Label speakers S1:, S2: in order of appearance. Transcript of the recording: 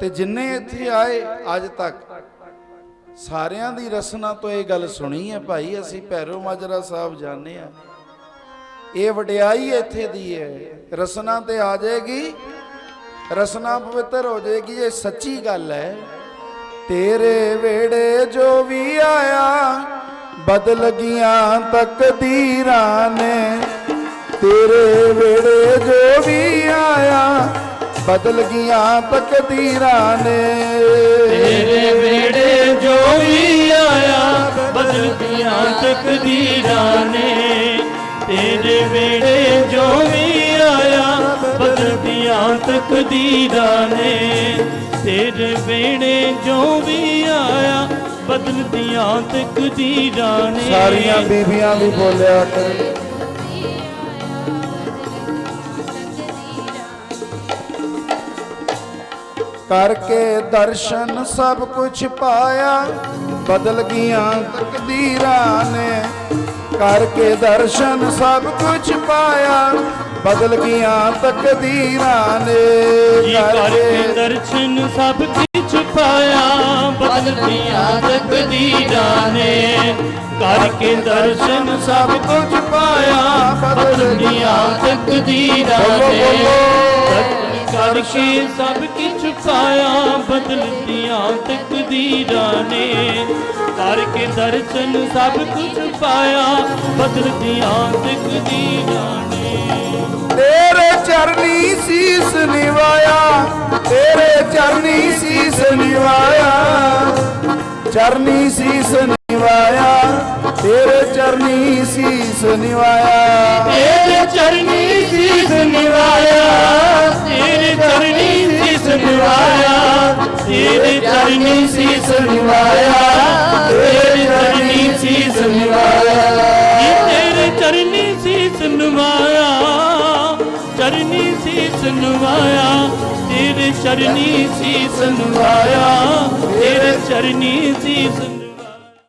S1: ਤੇ ਜਿੰਨੇ ਇੱਥੇ ਆਏ ਅੱਜ ਤੱਕ, ਸਾਰਿਆਂ ਦੀ ਰਸਨਾ ਤੋਂ ਇਹ ਗੱਲ ਸੁਣੀ ਹੈ ਭਾਈ, ਅਸੀਂ ਭੈਰੋ ਮਾਜਰਾ ਸਾਹਿਬ ਜਾਣੇ ਆ ਇਹ ਵਡਿਆਈ ਇੱਥੇ ਦੀ ਹੈ, ਰਸਨਾ ਤੇ ਆ ਜਾਏਗੀ, ਰਸਨਾ ਪਵਿੱਤਰ ਹੋ ਜਾਏਗੀ, ਇਹ ਸੱਚੀ ਗੱਲ ਹੈ। ਤੇਰੇ ਵੇੜੇ ਜੋ ਵੀ ਆਇਆ, ਬਦਲ ਗਈਆਂ ਤਕਦੀਰਾਂ ਨੇ। ਤੇਰੇ ਵੇੜੇ ਜੋ ਬਦਲ ਗਈਆਂ ਤਕਦੀਰਾਂ ਨੇ।
S2: ਤੇਰੇ ਵੇੜੇ ਜੋ ਵੀ ਆਇਆ ਬਦਲਦੀਆਂ ਤਕਦੀਰਾਂ ਨੇ। ਤੇਰੇ ਵੇੜੇ ਜੋ ਵੀ ਆਇਆ ਬਦਲਦੀਆਂ ਤਕਦੀਰਾਂ ਨੇ। ਤੇਰੇ ਵੇੜੇ ਜੋ ਵੀ ਆਇਆ ਬਦਲਦੀਆਂ ਤਕਦੀਰਾਂ ਨੇ।
S1: ਸਾਰੀਆਂ ਬੀਬੀਆਂ ਵੀ ਬੋਲਿਆ ਕਰ। ਕਰਕੇ ਦਰਸ਼ਨ ਸਭ ਕੁਝ ਪਾਇਆ। ਬਦਲ ਗਈਆਂ ਤਕਦੀਰਾਂ ਨੇ ਕਰਕੇ ਦਰਸ਼ਨ ਸਭ ਕੁਝ ਪਾਇਆ। ਬਦਲ ਗਈਆਂ ਤਕਦੀਰਾਂ ਨੇ
S2: ਕਰਕੇ ਦਰਸ਼ਨ ਸਭ ਕੁਝ ਪਾਇਆ। ਬਦਲਦੀਆਂ ਤਕਦੀਰਾਂ ਨੇ ਕਰਕੇ ਦਰਸ਼ਨ ਸਭ ਕੁਝ ਪਾਇਆ। ਬਦਲਦੀਆਂ ਤਕਦੀਰਾਂ ਨੇ। ਦਰਸ਼ਨ ਕਰਕੇ ਸਭ ਕੁਝ ਪਾਇਆ ਬਦਲਦੀਆਂ ਤਕਦੀਰਾਂ ਨੇ ਕਰਕੇ ਦਰਸ਼ਨ ਸਭ ਕੁਝ ਪਾਇਆ ਬਦਲਦੀਆਂ ਤਕਦੀਰਾਂ ਨੇ
S1: ਤੇਰੇ ਚਰਨੀ ਸੀਸ ਨਿਵਾਇਆ ਤੇਰੇ ਚਰਨੀ ਸੀਸ ਨਿਵਾਇਆ ਚਰਨੀ ਸੀਸ ਨਿਵਾਇਆ ਤੇਰੇ ਚਰਨੀ ਸੀਸ ਨਿਵਾਇਆ
S2: ਤੇਰੇ ਚਰਨੀ ਸੀਸ ਨਿਵਾਇਆ ਤੇਰੇ ਤੇਰੇ ਚਰਨੀ ਸੀਸ ਨਿਵਾਇਆ ਤੇਰੇ ਚਰਨੀ ਸੀਸ ਨਿਵਾਇਆ ਤੇਰੇ ਚਰਨੀ ਸੀਸ ਨਿਵਾਇਆ ਚਰਨੀ ਸੀਸ ਨਿਵਾਇਆ ਤੇਰੇ ਚਰਨੀ ਸੀਸ ਨਿਵਾਇਆ ਤੇਰੇ ਚਰਨੀ ਸੀਸ ਨਿਵਾਇਆ